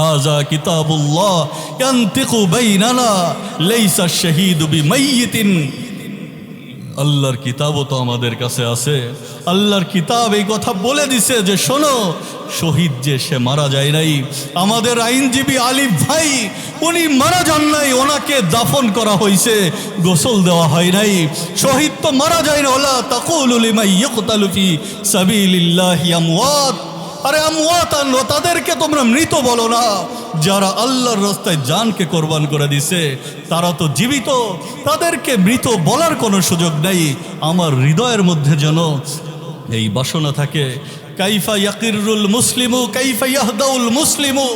হাজা কিতাবুল্লাহ ইয়ান্তিকু বাইনানা, লাইসা শাহীদু বিমাইয়িতিন। আল্লাহর কিতাবও তো আমাদের কাছে আছে। আল্লাহর কিতাব এই কথা বলে দিছে যে, শোনো, শহীদ যে সে মারা যায় নাই, আমাদের আইনজীবী আলিফ ভাই, উনি মারা যান নাই, ওনাকে দাফন করা হয়েছে গোসল দেওয়া হয় নাই। শহীদ তো মারা যায় না, ওলা তাকুলুল লিমা ইয়কতালু ফি সাবিলিল্লাহি আমওয়াত। আরে আমওয়াতান তাদেরকে তোমরা মৃত বলো না। যারা আল্লাহর রাস্তায় জানকে কোরবান করে দিছে, তারা তো জীবিত। তাদেরকে মৃত বলার কোনো সুযোগ নেই। আমার হৃদয়ের মধ্যে যেন এই বাসনা থাকে। কাইফা ইয়াকিরুল মুসলিমু, কাইফা ইয়াহদাউল মুসলিমু।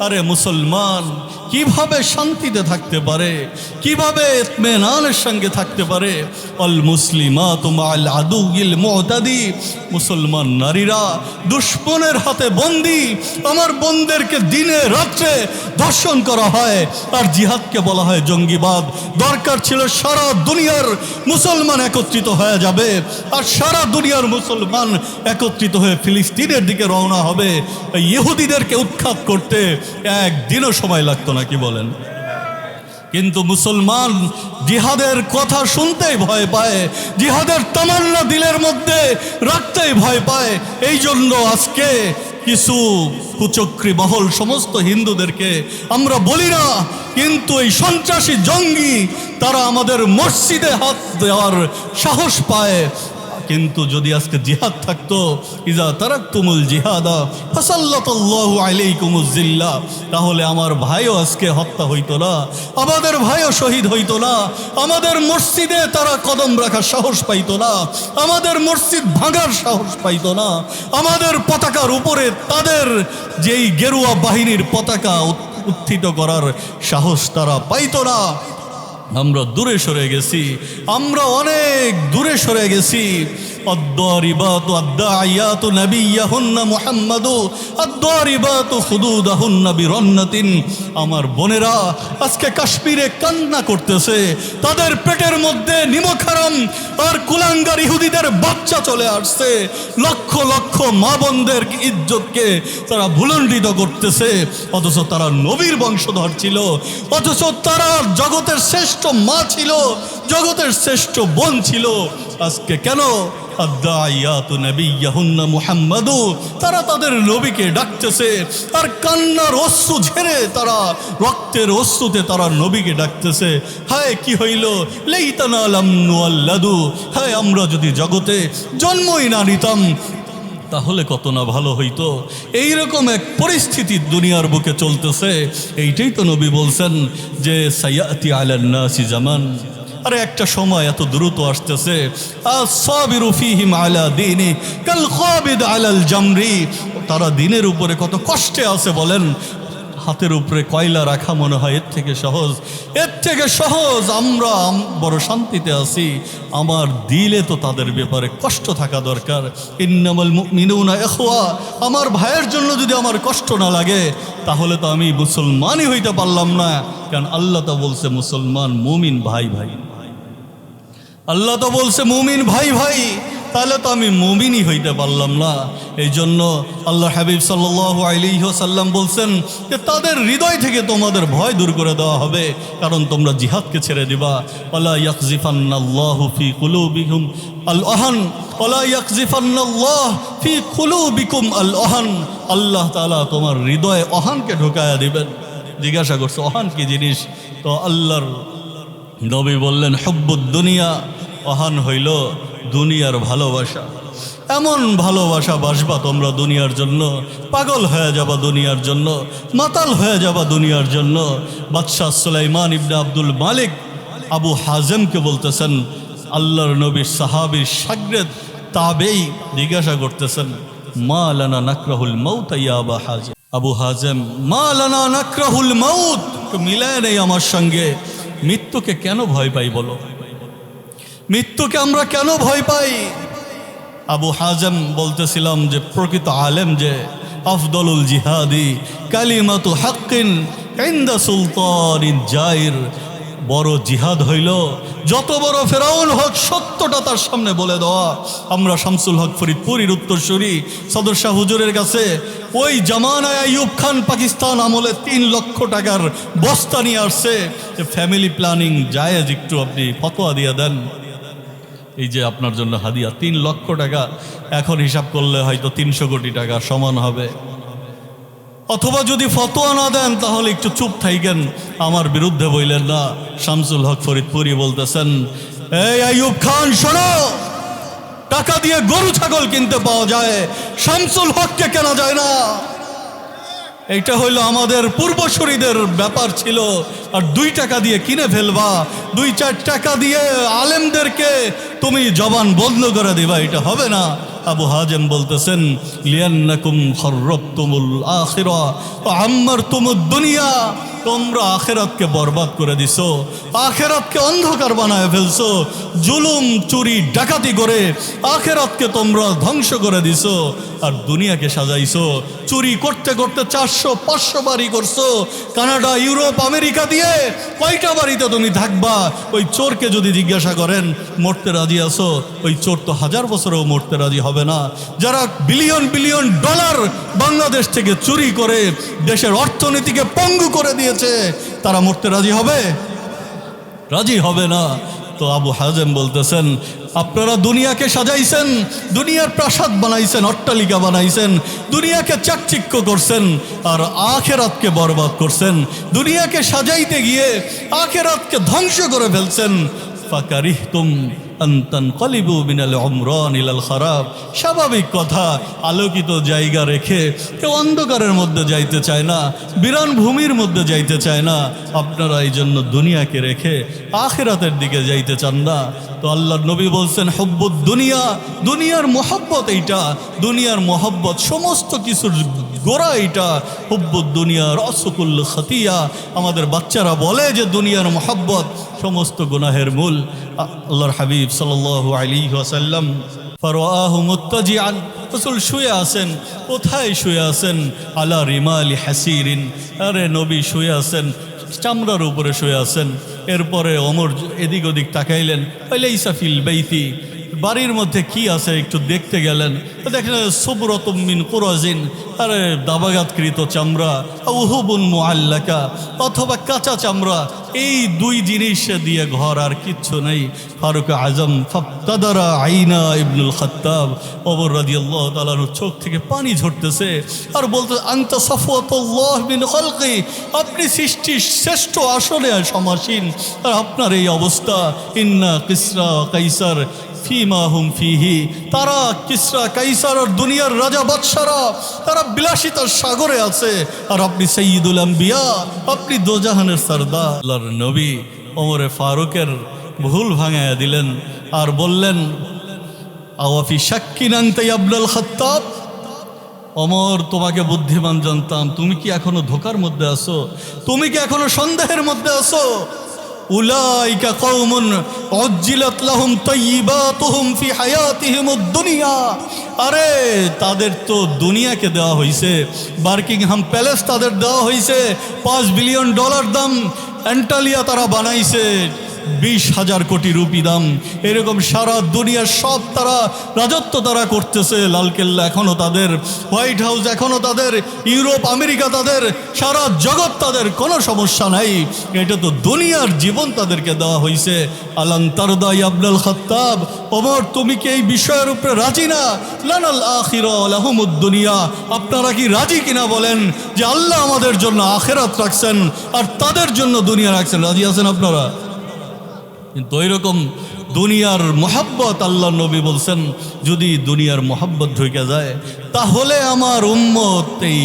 আরে মুসলমান কীভাবে শান্তিতে থাকতে পারে? কীভাবে মেনানের সঙ্গে থাকতে পারে? অল মুসলিমাত মাল আদুগিল মুতাদি মুসলমান নারীরা দুশ্মনের হাতে বন্দি, আমার বোনদেরকে দিনে রাত্রে ধর্ষণ করা হয়। আর জিহাদকে বলা হয় জঙ্গিবাদ। দরকার ছিল সারা দুনিয়ার মুসলমান একত্রিত হয়ে যাবে। আর সারা দুনিয়ার মুসলমান একত্রিত হয়ে ফিলিস্তিনের দিকে রওনা হবে। ইহুদিদেরকে উৎখাত করতে একদিনও সময় লাগতো না। কি বলেন? কিন্তু মুসলমান জিহাদের কথা শুনতেই ভয় পায়, জিহাদের তামান্না দিলের মধ্যে রাখতেই ভয় পায়। এই জন্য আজকে কিছু কুচক্রী মহল, সমস্ত হিন্দুদেরকে আমরা বলি না, কিন্তু এই সন্ত্রাসী জঙ্গি তারা আমাদের মসজিদে হাত দেওয়ার সাহস পায়। কিন্তু যদি আজকে জিহাদ থাকতো, ইজা তারাক তুমুল জিহাদা, ফাসাল্লাতাল্লাহু আলাইকুমুজ্জিল্লা তাহলে আমার ভাইও আজকে হত্যা হইতো না, আমাদের ভাইও শহীদ হইতো না, আমাদের মসজিদে তারা কদম রাখার সাহস পাইতো না, আমাদের মসজিদ ভাঙার সাহস পাইতো না, আমাদের পতাকার উপরে তাদের যেই গেরুয়া বাহিনীর পতাকা উত্থিত করার সাহস তারা পাইতো না। আমরা দূরে সরে গেছি আমরা অনেক দূরে সরে গেছি। الضاربات والداعيات نبيهن محمد الضاربات خدودهن برنة আমার বোনেরা আজকে কাশ্মীরে কান্না করতেছে তাদের পেটের মধ্যে নিমখারাম আর কুলাঙ্গার ইহুদিদের বাচ্চা চলে আসছে লক্ষ লক্ষ মা বোনদের ইজ্জতকে তারা ভুলণ্ডিত করতেছে অথচ তারা নবীর বংশধর ছিল অথচ তারা জগতের শ্রেষ্ঠ মা ছিল জগতের শ্রেষ্ঠ বোন ছিল আজকে কেন আদাইয়াতু নাবিয়্যাহুন্না মুহাম্মাদু, তারা তাদের নবীকে ডাকতেছে। আর কান্নার অশ্রু ঝেড়ে তারা, রক্তের অশ্রুতে তারা নবীকে ডাকতেছে। হায়, কি হইল? লেইতানা আলাম নুয়াল্লাদু হায়, আমরা যদি জগতে জন্মই না নিতাম, তাহলে কত না ভালো হইতো। এইরকম এক পরিস্থিতি দুনিয়ার বুকে চলতেছে। এইটাই তো নবী বলছেন যে সাইয়াতি আলান্নাসি জামান। আরে একটা সময় এত দ্রুত আসতেছে। তারা দিনের উপরে কত কষ্টে আছে বলেন। হাতের উপরে কয়লা রাখা মনে হয়, এর থেকে সহজ। এর থেকে সহজ, আমরা বড় শান্তিতে আছি। আমার দিলে তো তাদের ব্যাপারে কষ্ট থাকা দরকার। ইন্নামাল মুমিনুনা ইখওয়া, আমার ভাইয়ের জন্য যদি আমার কষ্ট না লাগে, তাহলে তো আমি মুসলমানই হইতে পারলাম না। কারণ আল্লাহ তো বলছে, মুসলমান মুমিন ভাই ভাই আল্লাহ তো বলছে, মুমিন ভাই ভাই, তাহলে তো আমি মুমিনই হইতে পারলাম না। এই জন্য আল্লাহ হাবিব সাল্লাহ বলছেন যে, তাদের হৃদয় থেকে তোমাদের ভয় দূর করে দেওয়া হবে, কারণ তোমরা জিহাদকে ছেড়ে দিবা। আল্লাহ আল্লাহ ফি আল্লাহ তাআলা তোমার হৃদয়ে অহানকে ঢুকায়া দিবেন। জিজ্ঞাসা করছে অহান কি জিনিস? তো আল্লাহর নবী বললেন, হব্বুদ দুনিয়া, অহান হইল দুনিয়ার ভালোবাসা। এমন ভালোবাসা বাসবা তোমরা দুনিয়ার জন্য। পাগল হয়ে যাবা দুনিয়ার জন্য। মাতাল হয়ে যাবা দুনিয়ার জন্য। বাদশাহ সুলাইমান ইবনে আব্দুল মালিক আবু হাজেমকে বলতেছেন, আল্লাহর নবীর সাহাবীর সাগরেদ তাবেই জিজ্ঞাসা করতেছেন, মা লানা নাকরাহুল ইয়া আবা হাজেম? আবু হাজেম, মা লানা নাকরাহুল মৌত মিলায় নেই আমার সঙ্গে। মৃত্যুকে কেন ভয় পাই বলো? মৃত্যুকে আমরা কেন ভয় পাই? আবু হাজম বলতেছিলাম যে, প্রকৃত আলেম যে, আফদলুল জিহাদি, কালিমাতু হাক্কিন, ইন্দা সুলতানিন জাইর বড় জিহাদ হইল, যত বড় ফেরাউন হক, সত্যটা তার সামনে বলে দেওয়া। আমরা শামসুল হক ফরিদপুরীর উত্তরসূরি সদর শাহ হুজুরের কাছে, ওই জামানায় আইয়ুব খান পাকিস্তান আমলে তিন লক্ষ টাকার বস্তা নিয়ে আসছে। ফ্যামিলি প্ল্যানিং জায়েজ, একটু আপনি ফতোয়া দিয়ে দেন। এই যে আপনার জন্য হাদিয়া, তিন লক্ষ টাকা, এখন হিসাব করলে হয়তো তিনশো কোটি টাকা সমান হবে। অথবা যদি ফতোয়া না দেন, তাহলে একটু চুপ থাইকেন। আমার বিরুদ্ধে বইলেন না। শামসুল হক ফরিদপুরি বলতেছেন, এই আইয়ুব খান, শোনো! টাকা দিয়ে গরু, ছাগল কিনতে পাওয়া যায়। শামসুল হককে কেনা যায় না। এইটা হইল আমাদের পূর্বসূরিদের ব্যাপার ছিল। আর দুই টাকা দিয়ে কিনে ফেলবা, দুই চার টাকা দিয়ে আলেমদেরকে তুমি জবান বন্ধ করে দিবা, এটা হবে না। আবু হাজেম বলতেছেন, লিয়ান্নাকুম খররতুমুল আখিরা আম্মার তুমুদ দুনিয়া, তোমরা আখেরাতকে বরবাদ করে দিছো, আখেরাতকে অন্ধকার বানায় ফেলছো, জুলুম, চুরি, ডাকাতি করে আখেরাতকে তোমরা ধ্বংস করে দিছো। আর দুনিয়াকে সাজাইছো, চুরি করতে করতে চারশো, পাঁচশো বাড়ি করছ। কানাডা, ইউরোপ, আমেরিকা দিয়ে কয়টা বাড়িতে তুমি থাকবা? ওই চোরকে যদি জিজ্ঞাসা করেন, মরতে রাজি আছো? ওই চোর তো হাজার বছরেও মরতে রাজি হবে না। যারা বিলিয়ন বিলিয়ন ডলার বাংলাদেশ থেকে চুরি করে দেশের অর্থনীতিকে পঙ্গু করে দিয়েছে, তারা মরতে রাজি হবে? রাজি হবে না। তো আবু হাজেম বলতেছেন আপনারা দুনিয়াকে সাজাইছেন, দুনিয়ার প্রাসাদ বানাইছেন, অট্টালিকা বানাইছেন, দুনিয়াকে চাকচিক্য করছেন আর আখেরাতকে বরবাদ করছেন। দুনিয়াকে সাজাইতে গিয়ে আখেরাতকে ধ্বংস করে ফেলছেন। ফাকারিহতুম। কলিবু ইলাল খারাপ স্বাভাবিক কথা, আলোকিত জায়গা রেখে কেউ অন্ধকারের মধ্যে যাইতে চায় না, বিরান ভূমির মধ্যে যাইতে চায় না। আপনারা এই জন্য দুনিয়াকে রেখে আখেরাতের দিকে যাইতে চান না। তো আল্লাহ নবী বলছেন হব্বত দুনিয়া। দুনিয়ার মোহব্বত এইটা। দুনিয়ার মোহব্বত সমস্ত কিছুর গোড়া এইটা। হব্বত দুনিয়া রসকুল্ল খতিয়া আমাদের বাচ্চারা বলে যে দুনিয়ার মোহব্বত সমস্ত গুনাহের মূল। আল্লাহর হাবিব সাল আলী ফরোয়াহ মুত্তাজিআন, রসুল শুয়ে আছেন, কোথায় শুয়ে আছেন? আলা রিমালি হাসিরিন। আরে নবী শুয়ে আছেন, চামড়ার উপরে শুয়ে আছেন। এরপরে অমর এদিক ওদিক তাকাইলেন ইসাফিল বেইতি। বাড়ির মধ্যে কি আছে একটু দেখতে গেলেন। তো দেখলেন সুবরতমিন কুরাজিন, আরে দাবাগাতকৃত চামড়া, উহুবুন মুআল্লাকা, অথবা কাঁচা চামড়া, এই দুই জিনিস দিয়ে ঘর আর কিচ্ছু নেই। ফারুক আজম ফাপ্তাদারা আইনা ইবনুল খত্তাব, ওমর রাদিয়াল্লাহু তাআলার চোখ থেকে পানি ঝরতেছে আর বলতে, আনতা সাফওয়াতুল্লাহ মিন খলকি, আপনি সৃষ্টির শ্রেষ্ঠ আসলে সমাসীন, আর আপনার এই অবস্থা, ইন্না কিসরা কাইসার ফিমা হুম ফিহি, তারা কিসরা কাইসার দুনিয়ার রাজা বাদশারা, তারা বিলাসিতার সাগরে আছে। আর আপনি সঈদুল আম্বিয়া, আপনি দোজাহানের সর্দার। নবী ওমরে ফারুকের ভুল ভাঙাইয়া দিলেন আর বললেন, আওয়াফি শাক্কিন আনতে আব্দুল খত্তাব? অমর তোমাকে বুদ্ধিমান জানতাম, তুমি কি এখনও ধোকার মধ্যে আছো? তুমি কি এখনও সন্দেহের মধ্যে আছো? উলাইকা কওমুন উজ্জিলাত লাহুম তাইয়্যিবাতুহুম ফি হায়াতিহিমুদ দুনিয়া আরে, তাদের তো দুনিয়াকে দেওয়া হয়েছে বার্কিংহাম প্যালেস তাদের দেওয়া হয়েছে পাঁচ বিলিয়ন ডলার দাম অ্যান্টালিয়া তারা বানাইছে। বিশ হাজার কোটি রুপি দাম। এরকম সারা দুনিয়ার সব তারা রাজত্ব তারা করতেছে। লালকেল্লা এখনও তাদের, হোয়াইট হাউস এখনও তাদের, ইউরোপ, আমেরিকা তাদের, সারা জগৎ তাদের, কোনো সমস্যা নাই। এটা তো দুনিয়ার জীবন তাদেরকে দেওয়া হয়েছে আলান তারদাই আব্দুল খত্তাব, ওমর, তুমি কি এই বিষয়ের উপরে রাজি না? লানাল আখির দুনিয়া। আপনারা কি রাজি কিনা বলেন যে আল্লাহ আমাদের জন্য আখেরাত রাখছেন আর তাদের জন্য দুনিয়া রাখছেন? রাজি আছেন আপনারা? কিন্তু ওই রকম দুনিয়ার মোহাব্বত আল্লাহ নবী বলছেন, যদি দুনিয়ার মোহাব্বত ঢুকে যায়, তাহলে আমার উম্মত এই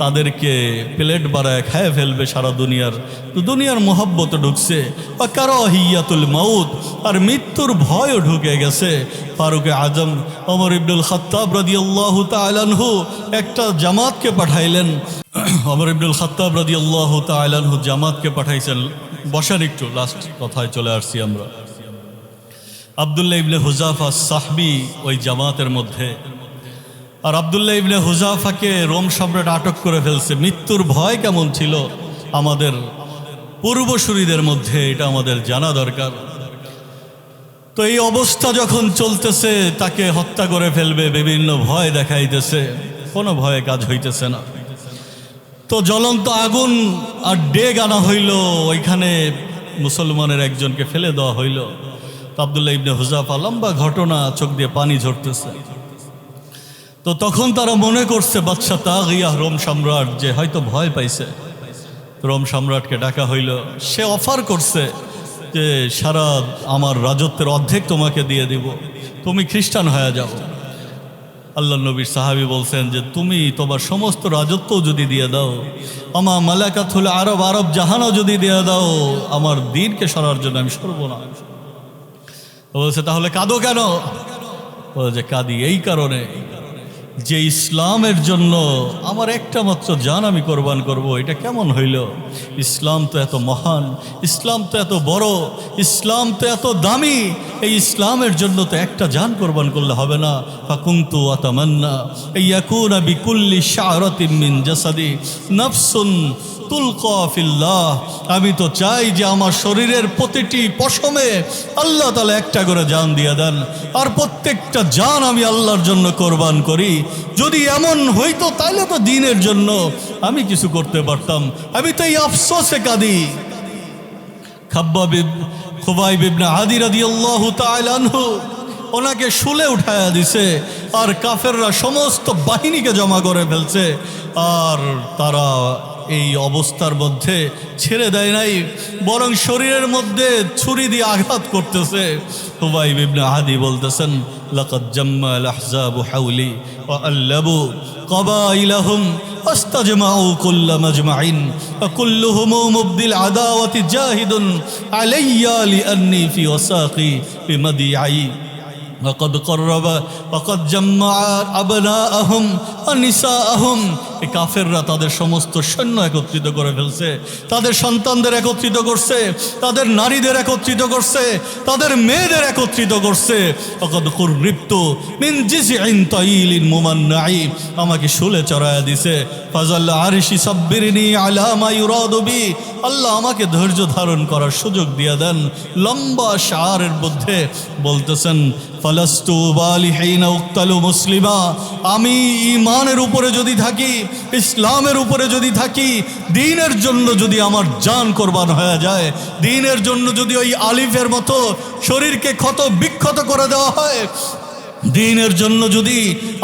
তাদেরকে প্লেট বাড়ায় খায় ফেলবে সারা দুনিয়ার। তো দুনিয়ার মোহাব্বত ঢুকছে। বা কারও হিয়াতুল মাউত আর মৃত্যুর ভয়ও ঢুকে গেছে। ফারুকে আজম অমর ইবনুল খত্তাব রাদি আল্লাহ তালানহু একটা জামাতকে পাঠাইলেন। অমর ইবনুল খত্তাব রাদি আল্লাহ তালানহু জামাতকে পাঠাইছেন। বসার একটু লাস্ট কথায় চলে আসছি আমরা। আবদুল্লাহ ইবনে হুজাফা সাহবি ওই জামাতের মধ্যে। আর আবদুল্লাহ ইবনে হুজাফাকে রোম সম্রাট আটক করে ফেলছে। মৃত্যুর ভয় কেমন ছিল আমাদের পূর্বসূরিদের মধ্যে, এটা আমাদের জানা দরকার। তো এই অবস্থা যখন চলতেছে, তাকে হত্যা করে ফেলবে, বিভিন্ন ভয় দেখাইতেছে। কোনো ভয়ে কাজ হইতেছে না। তো জ্বলন্ত আগুন আর ডেগ আনা হইল, ওইখানে মুসলমানের একজনকে ফেলে দেওয়া হইল। তো আবদুল্লাহ ইবনে হুজাফা লম্বা ঘটনা, চোখ দিয়ে পানি ঝরতেছে। তো তখন তারা মনে করছে, বাদশাহ তাগিয়া রোম সম্রাট যে হয়তো ভয় পাইছে। রোম সম্রাটকে ডাকা হইল। সে অফার করছে যে, সারা আমার রাজত্বের অর্ধেক তোমাকে দিয়ে দিব। তুমি খ্রিস্টান হয়ে যাও। আল্লাহ নবীর সাহাবি বলছেন যে, তুমি তোমার সমস্ত রাজত্ব যদি দিয়ে দাও, আমার মালাকাত হলে আরব আরব জাহানও যদি দিয়ে দাও, আমার দিনকে সরার জন্য আমি সরব না বলছে, তাহলে কাঁদো কেন? বলছে, কাঁদি এই কারণে যে ইসলামের জন্য আমার একটা মাত্র যান আমি কোরবান করব, এটা কেমন হইল? ইসলাম তো এত মহান, ইসলাম তো এত বড়, ইসলাম তো এত দামি, এই ইসলামের জন্য তো একটা যান কোরবান করলে হবে না। ফাকুন্তু আতামান্না এই ইয়াকুনা বিকুল্লি শাহরতিমিন জাসাদি, নফসুন তুলকফিল্লাহ আমি তো চাই যে আমার শরীরের প্রতিটি পশমে আল্লাহ তালা একটা করে জান দিয়ে দেন। আর প্রত্যেকটা জান আমি আল্লাহর জন্য কোরবান করি। যদি এমন হইতো তাহলে তো দিনের জন্য আমি কিছু করতে পারতাম। আমি তো এই আফসোসে কাঁদি। খাব্বা বিব খুবাই বিবনা আদি রাদি আল্লাহ তাইলানহু ওনাকে শুলে উঠায়া দিছে, আর কাফেররা সমস্ত বাহিনীকে জমা করে ফেলছে, আর তারা এই অবস্থার মধ্যে ছেড়ে দেয় নাই বরং শরীরের মধ্যে ছুরি দিয়ে আঘাত করতেছে হুবাই বিবনে আদি বলতেছেন লাকাদ জাম্মা আল আহজাবু হাউলি ওয়া আল্লাবু قبائلهم واستجمعوا كل مجمع فكلهم مبدي العداوة جاهد علي لأني في وساقي بمديعي وقد قرب وقد جمع أبناءهم ونساءهم এই কাফেররা তাদের সমস্ত সৈন্য একত্রিত করে ফেলছে তাদের সন্তানদের একত্রিত করছে তাদের নারীদের একত্রিত করছে তাদের মেয়েদের একত্রিত করছে অকদ কুররিপ্ত মিন জিসিন তাইলিন মুমান্নাই আমাকে শুলে চড়ায়া দিছে ফাজাল্লা আরিশি সাব্বিরিনি আলা মা ইউরাদু বি আল্লাহ আমাকে ধৈর্য ধারণ করার সুযোগ দিয়ে দেন লম্বা শারের মধ্যে বলতেছেন ফালাস্তু বালিহিনা উক্তালু মুসলিমা। আমি ইমানের উপরে যদি থাকি, ইসলামের উপরে যদি থাকি, দিনের জন্য যদি আমার জান কোরবান হয়ে যায়, দিনের জন্য যদি ওই আলিফের মতো শরীরকে ক্ষত বিক্ষত করে দেওয়া হয় দিনের জন্য যদি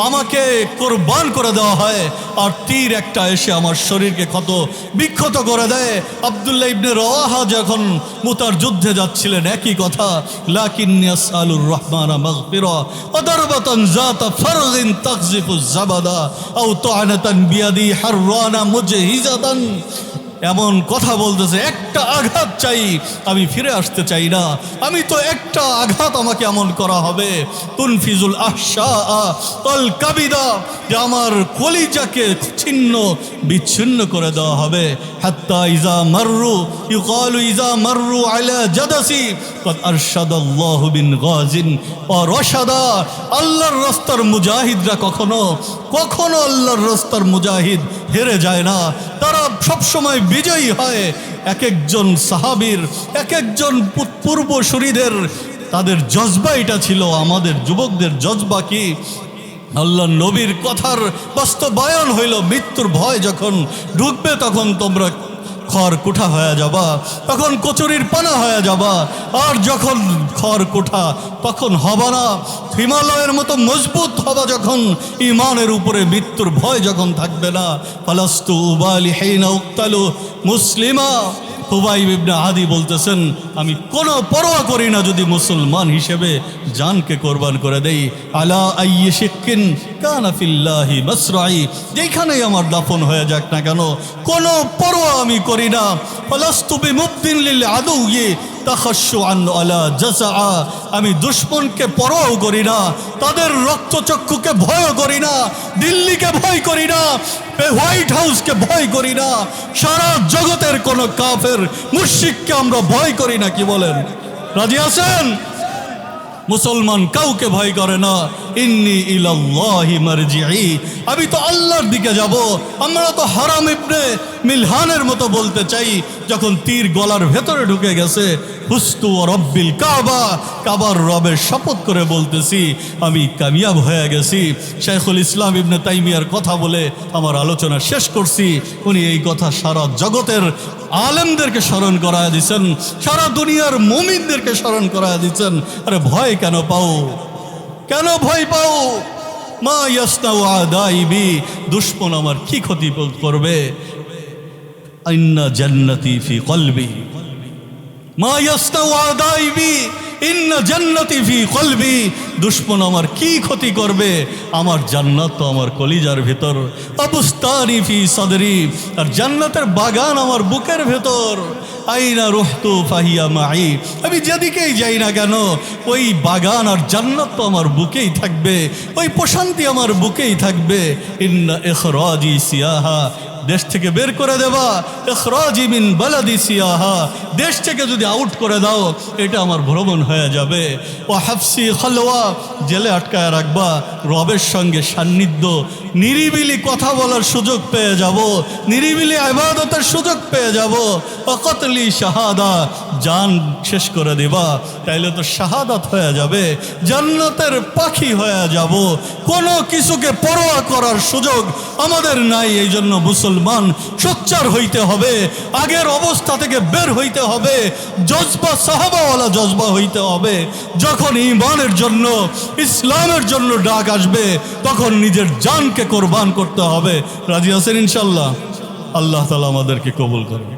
আমাকে কোরবান করে দেওয়া হয়, আর তীর একটা এসে আমার শরীরকে ক্ষত, বিক্ষত করে দেয়। আবদুল্লাহ ইবনে রওয়াহা যখন মুতার যুদ্ধে যাচ্ছিলেন, একই কথা লাকিন্নিয়াস আলুর রহমানা মাগফিরা অদরবাতান জাতা ফারগিন তাকজিফু জাবাদা, আও তাআনাতান বিয়াদি হাররানা মুজহিজাতান এমন কথা বলতেছে, একটা আঘাত চাই, আমি ফিরে আসতে চাই না। আমি তো একটা আঘাত আমাকে এমন করা হবে। তুনফিজুল আহসা তল কাবিদা, যে আমার কলিজাকে ছিন্ন, বিচ্ছিন্ন করে দেওয়া হবে। হাত্তা ইজা মাররু, ইউকালু ইজা মাররু আলা জাদাসি আল্লাহর রাস্তার মুজাহিদরা কখনো কখনো আল্লাহর রাস্তার মুজাহিদ হেরে যায় না। তারা সবসময় বিজয়ী হয়। এক একজন সাহাবির এক একজন পূর্বসূরিদের তাদের জজবা এটা ছিল, আমাদের যুবকদের জজবা কি? আল্লাহ নবীর কথার বাস্তবায়ন হইল, মৃত্যুর ভয় যখন ঢুকবে তখন তোমরা খড় কোঠা হয়ে যাবা, তখন কচুরির পানা হয়ে যাবা। আর যখন খড় কোঠা, তখন হবা না। হিমালয়ের মতো মজবুত হবা যখন, ইমানের উপরে মৃত্যুর ভয় যখন থাকবে না। পালাস্তু উবালি হেইনা উক্তালু মুসলিমা। হুবাই ইবনে আদি বলতেছেন, আমি কোনো পরোয়া করি না যদি মুসলমান হিসেবে জানকে কোরবান করে দেই। আলা আইয়ে শিক্ষিন কানা ফিল্লাহি মাসরাই। যেখানেই আমার দাফন হয়ে যাক না কেন, কোনো পরোয়া আমি করি না। ফালাস্তু বিমুদ্দিন লিল আলা জাসা আমি দুশ্মনকে পরোয়াও করি না, তাদের রক্তচক্ষুকে ভয় করি না, দিল্লিকে ভয় করি না হোয়াইট হাউসকে ভয় করি না। সারা জগতের কোনো কাফের মুশিককে আমরা ভয় করি না, কি বলেন? রাজি আছেন? মুসলমান কাউকে ভয় করে না। ইন্নি ইলাল্লাহি মারজিই আমি তো আল্লাহর দিকে যাব। আমরা তো হারাম ইবনে মিলহানের মতো বলতে চাই, যখন তীর গলার ভেতরে ঢুকে গেছে। হুস্তু রব্বিল কাবা। কাবার রবের শপথ করে বলতেছি, আমি কামিয়াব হয়ে গেছি। শেখুল ইসলাম ইবনে তাইমিয়ার কথা বলে আমার আলোচনা শেষ করছি। উনি এই কথা সারা জগতের আলেমদেরকে স্মরণ করায় দিচ্ছেন সারা দুনিয়ার মুমিনদেরকে স্মরণ করায় দিচ্ছেন আরে ভয় কেন পাও? কেন ভয় পাও? মা ইয়াসনাউ আদাইবি, দুশ্মন আমার কি ক্ষতি করবে? আইন্না জান্নাতি ফি কলবি। মা ইয়াসনাউ আদাইবি ইন্না জান্নাতি ফি কলবি। দুশ্মন আমার কি ক্ষতি করবে? আমার জান্নাত তো আমার কলিজার ভেতর। অবস্তানি ফি সদরি, আর জান্নাতের বাগান আমার বুকের ভেতর। আইনা রুহতু ফাহিয়া মাই আমি যেদিকেই যাই না কেন, ওই বাগান আর জান্নাত তো আমার বুকেই থাকবে। ওই প্রশান্তি আমার বুকেই থাকবে। ইন্না ইখরাজি সিয়াহা দেশ থেকে বের করে দেবা। এখরাজিমিন বালাদি সিয়াহা। দেশ থেকে যদি আউট করে দাও, এটা আমার ভ্রমণ হয়ে যাবে। ও হাফসি হলোয়া জেলে আটকায় রাখবা। রবের সঙ্গে সান্নিধ্য। নিরিবিলি কথা বলার সুযোগ পেয়ে যাব। নিরিবিলি আবাদতের সুযোগ পেয়ে যাব। অকতলি শাহাদা জান শেষ করে দেবা, তাইলে তো শাহাদাত হয়ে যাবে, জান্নাতের পাখি হয়ে যাব। কোনো কিছুকে পরোয়া করার সুযোগ আমাদের নাই এই জন্য মুসলমান সোচ্চার হইতে হবে, আগের অবস্থা থেকে বের হইতে হবে, জজবা সাহাবাওয়ালা জজবা হইতে হবে। যখন ইমানের জন্য, ইসলামের জন্য ডাক আসবে, তখন নিজের জানকে কোরবান করতে হবে। রাজি আছেন ইনশাল্লাহ? আল্লাহ তালা আমাদেরকে কবুল করবে